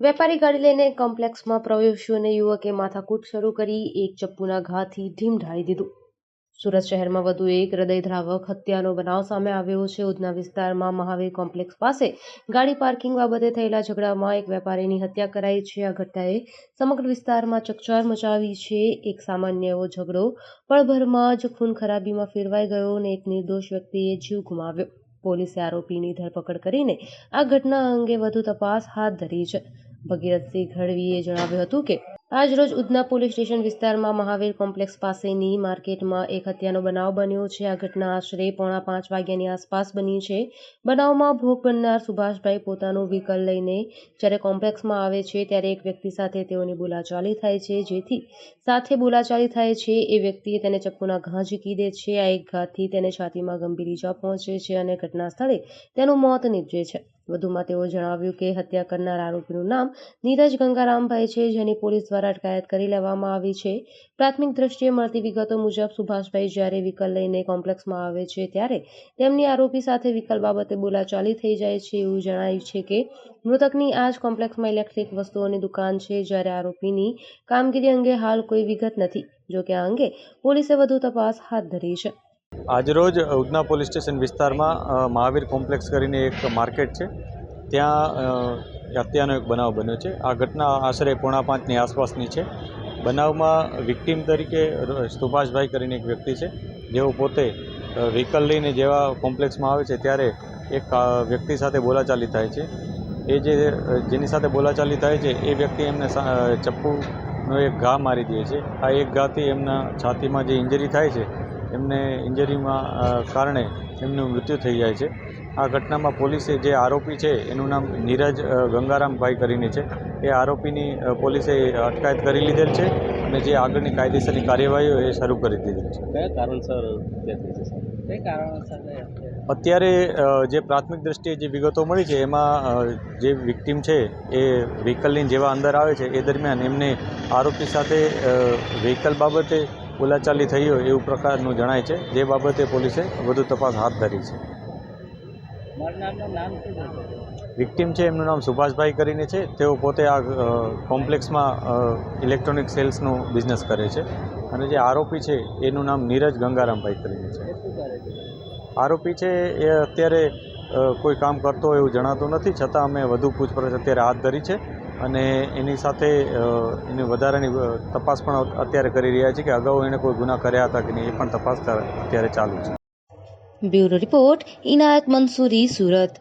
વેપારી ગાડી લઈને કોમ્પ્લેક્સમાં પ્રવેશ્યો અને યુવકે માથાકૂટ શરૂ કરી એક ચપ્પુના ઘાથી ઢીમ ઢાળી દીધું. સુરત શહેરમાં વધુ એક હૃદયદ્રાવક હત્યાનો બનાવ સામે આવ્યો છે. ઉધના વિસ્તારમાં મહાવીર કોમ્પ્લેક્સ પાસે ગાડી પાર્કિંગ બાબતે થયેલા ઝઘડામાં એક વેપારીની હત્યા કરાઈ છે. આ ઘટનાએ સમગ્ર વિસ્તારમાં ચકચાર મચાવી છે. એક સામાન્ય એવો ઝઘડો પળભરમાં જ ખૂન ખરાબીમાં ફેરવાઈ ગયો અને એક નિર્દોષ વ્યક્તિએ જીવ ગુમાવ્યો. પોલીસે આરોપીની ધરપકડ કરીને આ ઘટના અંગે વધુ તપાસ હાથ ધરી છે. ભગીરથસિંહ ગઢવીએ જણાવ્યું હતું કે આજ રોજ ઉધના પોલીસ સ્ટેશન વિસ્તારમાં મહાવીર કોમ્પ્લેક્સ પાસેની માર્કેટમાં એક હત્યાનો બનાવ બન્યો છે. આ ઘટના આશરે પોણા પાંચ વાગ્યાની આસપાસ બની છે. બનાવમાં ભોગ બનનાર સુભાષભાઈ પોતાનું વ્હીકલ લઈને જ્યારે કોમ્પ્લેક્સમાં આવે છે ત્યારે એક વ્યક્તિ સાથે તેઓની બોલાચાલી થાય છે. જેથી સાથે બોલાચાલી થાય છે એ વ્યક્તિએ તેને ચપ્પુના ઘા ઝીકી દે છે. આ એક ઘાથી તેને છાતીમાં ગંભીર ઈજા પહોંચે છે અને ઘટના સ્થળે તેનું મોત નીપજે છે. વધુમાં તેઓ જણાવ્યું કે હત્યા કરનાર આરોપીનું નામ નીરજ ગંગારામભાઈ છે, જેની પોલીસ દ્વારા અટકાયત કરી લેવામાં આવી છે. પ્રાથમિક દ્રષ્ટિએ મળતી વિગતો મુજબ સુભાષભાઈ જ્યારે વિકલ લઈને કોમ્પ્લેક્સમાં આવે છે ત્યારે તેમની આરોપી સાથે વિકલ બાબતે બોલાચાલી થઈ જાય છે એવું જણાયું છે કે મૃતકની આ જ કોમ્પ્લેક્સમાં ઇલેક્ટ્રિક વસ્તુઓની દુકાન છે જ્યારે આરોપીની કામગીરી અંગે હાલ કોઈ વિગત નથી જોકે આ અંગે પોલીસે વધુ તપાસ હાથ ધરી છે. આજરોજ ઉધના પોલીસ સ્ટેશન વિસ્તારમાં મહાવીર કોમ્પ્લેક્સ કરીને એક માર્કેટ છે. ત્યાં હત્યાનો એક બનાવ બન્યો છે. આ ઘટના આશરે પોણા પાંચની આસપાસની છે. બનાવમાં વિક્ટીમ તરીકે સુભાષભાઈ કરીને એક વ્યક્તિ છે. જેઓ પોતે વ્હીકલ લઈને જેવા કોમ્પ્લેક્સમાં આવે છે, ત્યારે એક વ્યક્તિ સાથે બોલાચાલી થાય છે. એ જે જેની સાથે બોલાચાલી થાય છે, એ વ્યક્તિ એમને ચપ્પુનો એક ઘા મારી દે છે. આ એક ઘાથી એમના છાતીમાં જે ઇન્જરી થાય છે એમને ઇન્જરીમાં કારણે એમનું મૃત્યુ થઈ જાય છે. આ ઘટનામાં પોલીસે જે આરોપી છે એનું નામ નીરજ ગંગારામભાઈ કરીને છે. એ આરોપીની પોલીસે અટકાયત કરી લીધેલ છે અને જે આગળની કાયદેસરની કાર્યવાહીઓ એ શરૂ કરી દીધેલ છે. કયા કારણસર કઈ કારણોસર અત્યારે. જે પ્રાથમિક દ્રષ્ટિએ જે વિગતો મળી છે એમાં જે વિક્ટીમ છે એ વ્હીકલની જેવા અંદર આવે છે એ દરમિયાન એમને આરોપી સાથે વ્હીકલ બાબતે બોલાચાલી થઈ હોય એવું પ્રકારનું જણાય છે. જે બાબતે પોલીસે વધુ તપાસ હાથ ધરી છે. વિક્ટીમ છે એમનું નામ સુભાષભાઈ કરીને છે. તેઓ પોતે આ કોમ્પ્લેક્સમાં ઇલેક્ટ્રોનિક સેલ્સનો બિઝનેસ કરે છે. અને જે આરોપી છે એનું નામ નીરજ ગંગારામભાઈ કરીને છે. આરોપી છે એ અત્યારે કોઈ કામ કરતો હોય એવું જણાતું નથી. છતાં અમે વધુ પૂછપરછ અત્યારે હાથ ધરી છે. અને એની સાથે એની વધારાની તપાસ પણ અત્યારે કરી રહ્યા છે કે અગાઉ એણે કોઈ ગુના કર્યા હતા કે નહીં એ પણ તપાસ અત્યારે ચાલુ છે. Bureau report, Inayat Mansuri, Surat.